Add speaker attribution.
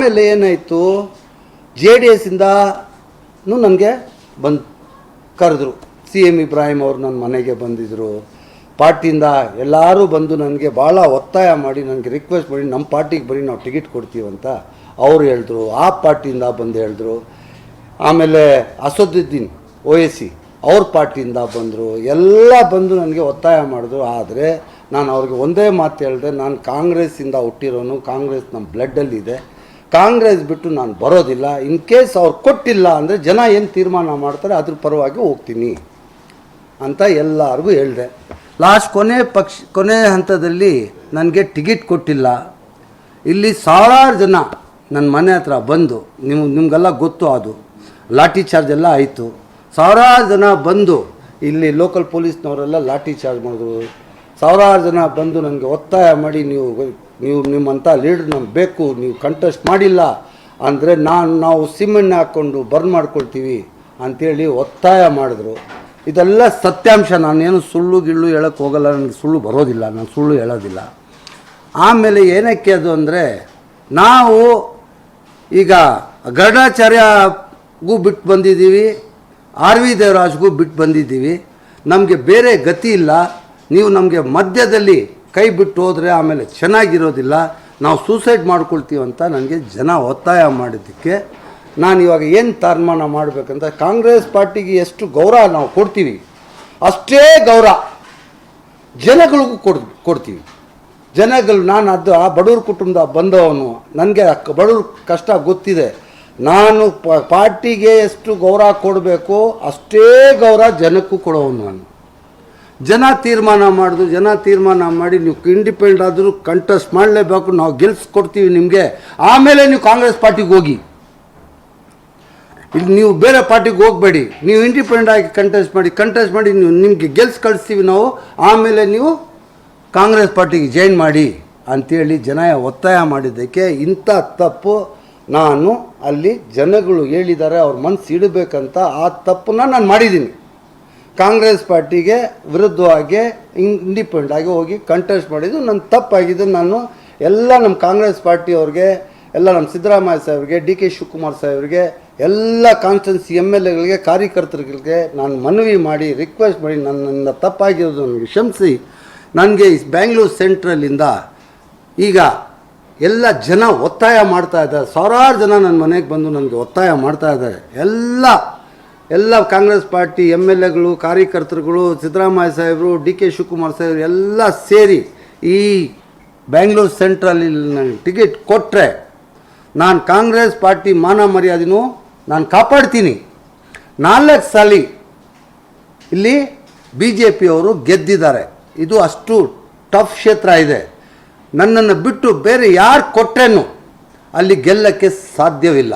Speaker 1: ಆಮೇಲೆ ಏನಾಯಿತು? J D ಎಸ್ಸಿಂದನೂ ನನಗೆ ಬಂದು ಕರೆದ್ರು. ಸಿ ಎಂ ಇಬ್ರಾಹಿಂ ಅವರು ನನ್ನ ಮನೆಗೆ ಬಂದಿದ್ದರು ಪಾರ್ಟಿಯಿಂದ ಎಲ್ಲರೂ ಬಂದು ನನಗೆ ಭಾಳ ಒತ್ತಾಯ ಮಾಡಿ, ನನಗೆ ರಿಕ್ವೆಸ್ಟ್ ಮಾಡಿ ನಮ್ಮ ಪಾರ್ಟಿಗೆ ಬರೀ ನಾವು ಟಿಕೆಟ್ ಕೊಡ್ತೀವಂತ ಅವ್ರು ಹೇಳಿದ್ರು. ಆ ಪಾರ್ಟಿಯಿಂದ ಬಂದು ಹೇಳಿದ್ರು. ಆಮೇಲೆ ಅಸದುದ್ದೀನ್ ಓ ಎಸ್ ಸಿ ಅವ್ರ ಪಾರ್ಟಿಯಿಂದ ಬಂದರು. ಎಲ್ಲ ಬಂದು ನನಗೆ ಒತ್ತಾಯ ಮಾಡಿದ್ರು. ಆದರೆ ನಾನು ಅವ್ರಿಗೆ ಒಂದೇ ಮಾತು ಹೇಳಿದೆ, ನಾನು ಕಾಂಗ್ರೆಸ್ಸಿಂದ ಹುಟ್ಟಿರೋನು, ಕಾಂಗ್ರೆಸ್ ನಮ್ಮ ಬ್ಲಡ್ಡಲ್ಲಿದೆ ಕಾಂಗ್ರೆಸ್ ಬಿಟ್ಟು ನಾನು ಬರೋದಿಲ್ಲ, ಇನ್ ಕೇಸ್ ಅವ್ರು ಕೊಟ್ಟಿಲ್ಲ ಅಂದರೆ ಜನ ಏನು ತೀರ್ಮಾನ ಮಾಡ್ತಾರೆ ಅದ್ರ ಪರವಾಗಿ ಹೋಗ್ತೀನಿ ಅಂತ ಎಲ್ಲರಿಗೂ ಹೇಳಿದೆ. ಲಾಸ್ಟ್ ಕೊನೆ ಪಕ್ಷ, ಕೊನೆ ಹಂತದಲ್ಲಿ ನನಗೆ ಟಿಕೆಟ್ ಕೊಟ್ಟಿಲ್ಲ. ಇಲ್ಲಿ ಸಾವಿರಾರು ಜನ ನನ್ನ ಮನೆ ಹತ್ರ ಬಂದು ನಿಮ್ಗೆ ನಿಮಗೆಲ್ಲ ಗೊತ್ತು ಅದು, ಲಾಠಿ ಚಾರ್ಜ್ ಎಲ್ಲ ಆಯಿತು. ಸಾವಿರಾರು ಜನ ಬಂದು, ಇಲ್ಲಿ ಲೋಕಲ್ ಪೊಲೀಸ್ನವರೆಲ್ಲ ಲಾಠಿ ಚಾರ್ಜ್ ಮಾಡಿದ್ರು. ಸಾವಿರಾರು ಜನ ಬಂದು ನನಗೆ ಒತ್ತಾಯ ಮಾಡಿ ನೀವು ನೀವು ನಿಮ್ಮಂಥ ಲೀಡ್ರ್ ನಮ್ಗೆ ಬೇಕು, ನೀವು ಕಂಟೆಸ್ಟ್ ಮಾಡಿಲ್ಲ ಅಂದರೆ ನಾನು, ನಾವು ಸಿಮೆಂಟ್ ಹಾಕ್ಕೊಂಡು ಬರ್ನ್ ಮಾಡ್ಕೊಳ್ತೀವಿ ಅಂಥೇಳಿ ಒತ್ತಾಯ ಮಾಡಿದ್ರು. ಇದೆಲ್ಲ ಸತ್ಯಾಂಶ. ನಾನೇನು ಸುಳ್ಳು ಗಿಳ್ಳು ಹೇಳೋಕ್ಕೆ ಹೋಗಲ್ಲ, ನನಗೆ ಸುಳ್ಳು ಬರೋದಿಲ್ಲ, ನಾನು ಸುಳ್ಳು ಹೇಳೋದಿಲ್ಲ. ಆಮೇಲೆ ಏನಕ್ಕೆ ಅದು ಅಂದರೆ, ನಾವು ಈಗ ಗರುಡಾಚಾರ್ಯಗೂ ಬಿಟ್ಟು ಬಂದಿದ್ದೀವಿ, ಆರ್ ವಿ ದೇವರಾಜ್ಗೂ ಬಿಟ್ಟು ಬಂದಿದ್ದೀವಿ. ನಮಗೆ ಬೇರೆ ಗತಿ ಇಲ್ಲ. ನೀವು ನಮಗೆ ಮಧ್ಯದಲ್ಲಿ ಕೈ ಬಿಟ್ಟು ಹೋದರೆ ಆಮೇಲೆ ಚೆನ್ನಾಗಿರೋದಿಲ್ಲ, ನಾವು ಸೂಸೈಡ್ ಮಾಡ್ಕೊಳ್ತೀವಿ ಅಂತ ನನಗೆ ಜನ ಒತ್ತಾಯ ಮಾಡಿದ್ದಕ್ಕೆ ನಾನು ಇವಾಗ ಏನು ತೀರ್ಮಾನ ಮಾಡಬೇಕಂತ ಕಾಂಗ್ರೆಸ್ ಪಾರ್ಟಿಗೆ ಎಷ್ಟು ಗೌರವ ನಾವು ಕೊಡ್ತೀವಿ, ಅಷ್ಟೇ ಗೌರವ ಜನಗಳಿಗೂ ಕೊಡ್, ಕೊಡ್ತೀವಿ. ಜನಗಳು, ನಾನು ಅದು ಆ ಬಡವ್ರ ಕುಟುಂಬದ ಬಂದವನು, ನನಗೆ ಬಡವ್ರ ಕಷ್ಟ ಗೊತ್ತಿದೆ. ನಾನು ಪಾರ್ಟಿಗೆ ಎಷ್ಟು ಗೌರವ ಕೊಡಬೇಕು ಅಷ್ಟೇ ಗೌರವ ಜನಕ್ಕೂ ಕೊಡೋನು ನಾನು. ಜನ ತೀರ್ಮಾನ ಮಾಡಿದ್ರು ಜನ ತೀರ್ಮಾನ ಮಾಡಿ ನೀವು ಇಂಡಿಪೆಂಡೆಂಟ್ ಆದರೂ ಕಂಟೆಸ್ಟ್ ಮಾಡಲೇಬೇಕು, ನಾವು ಗೆಲ್ಸ್ಕೊಡ್ತೀವಿ ನಿಮಗೆ. ಆಮೇಲೆ ನೀವು ಕಾಂಗ್ರೆಸ್ ಪಾರ್ಟಿಗೆ ಹೋಗಿ. ಇಲ್ಲಿ ನೀವು ಬೇರೆ ಪಾರ್ಟಿಗೆ ಹೋಗಬೇಡಿ. ನೀವು ಇಂಡಿಪೆಂಡೆಂಟ್ ಆಗಿ ಕಂಟೆಸ್ಟ್ ಮಾಡಿ ಕಂಟೆಸ್ಟ್ ಮಾಡಿ ನೀವು ನಿಮಗೆ ಗೆಲ್ಸ್ ಕಳಿಸ್ತೀವಿ ನಾವು, ಆಮೇಲೆ ನೀವು ಕಾಂಗ್ರೆಸ್ ಪಾರ್ಟಿಗೆ ಜಾಯಿನ್ ಮಾಡಿ ಅಂಥೇಳಿ ಜನ ಒತ್ತಾಯ ಮಾಡಿದ್ದಕ್ಕೆ ಇಂಥ ತಪ್ಪು ನಾನು ಅಲ್ಲಿ ಜನಗಳು ಹೇಳಿದ್ದಾರೆ, ಅವ್ರ ಮನಸ್ಸು ಇಡಬೇಕಂತ ಆ ತಪ್ಪನ್ನ ನಾನು ಮಾಡಿದ್ದೀನಿ. ಕಾಂಗ್ರೆಸ್ ಪಾರ್ಟಿಗೆ ವಿರುದ್ಧವಾಗಿ ಇಂಡಿಪೆಂಡೆಂಟ್ ಆಗಿ ಹೋಗಿ ಕಂಟೆಸ್ಟ್ ಮಾಡಿದ್ದು ನನ್ನ ತಪ್ಪಾಗಿದ್ದು ನಾನು ಎಲ್ಲ ನಮ್ಮ ಕಾಂಗ್ರೆಸ್ ಪಾರ್ಟಿಯವ್ರಿಗೆ, ಎಲ್ಲ ನಮ್ಮ ಸಿದ್ದರಾಮಯ್ಯ ಸಾಹೇಬ್ರಿಗೆ, ಡಿ ಕೆ ಶಿವಕುಮಾರ್ ಸಾಹೇಬ್ರಿಗೆ, ಎಲ್ಲ ಕಾನ್ಸ್ಟೆನ್ಸಿ ಎಂ ಎಲ್ ಎಗಳಿಗೆ, ಕಾರ್ಯಕರ್ತರುಗಳಿಗೆ ನಾನು ಮನವಿ ಮಾಡಿ ರಿಕ್ವೆಸ್ಟ್ ಮಾಡಿ ನನ್ನಿಂದ ತಪ್ಪಾಗಿರೋದು ನನಗೆ ಕ್ಷಮಿಸಿ. ನನಗೆ ಈ ಬ್ಯಾಂಗ್ಳೂರು ಸೆಂಟ್ರಲ್ಲಿಂದ ಈಗ ಎಲ್ಲ ಜನ ಒತ್ತಾಯ ಮಾಡ್ತಾ ಇದ್ದಾರೆ. ಸಾವಿರಾರು ಜನ ನನ್ನ ಮನೆಗೆ ಬಂದು ನನಗೆ ಒತ್ತಾಯ ಮಾಡ್ತಾ ಇದ್ದಾರೆ. ಎಲ್ಲ ಎಲ್ಲ ಕಾಂಗ್ರೆಸ್ ಪಾರ್ಟಿ ಎಂ ಎಲ್ ಎಗಳು, ಕಾರ್ಯಕರ್ತರುಗಳು, ಸಿದ್ದರಾಮಯ್ಯ ಸಾಹೇಬರು, ಡಿ ಕೆ ಶಿವಕುಮಾರ್ ಸಾಹೇಬರು ಎಲ್ಲ ಸೇರಿ ಈ ಬ್ಯಾಂಗ್ಳೂರು ಸೆಂಟ್ರಲ್ಲಿ ನನಗೆ ಟಿಕೆಟ್ ಕೊಟ್ಟರೆ ನಾನು ಕಾಂಗ್ರೆಸ್ ಪಾರ್ಟಿ ಮಾನ ಮರ್ಯಾದೆನೂ ನಾನು ಕಾಪಾಡ್ತೀನಿ. ನಾಲ್ಕು ಸಲ ಇಲ್ಲಿ ಬಿ ಜೆ ಪಿಯವರು ಗೆದ್ದಿದ್ದಾರೆ. ಇದು ಅಷ್ಟು ಟಫ್ ಕ್ಷೇತ್ರ ಇದೆ. ನನ್ನನ್ನು ಬಿಟ್ಟು ಬೇರೆ ಯಾರು ಕೊಟ್ರೇನು ಅಲ್ಲಿ ಗೆಲ್ಲಕ್ಕೆ ಸಾಧ್ಯವಿಲ್ಲ.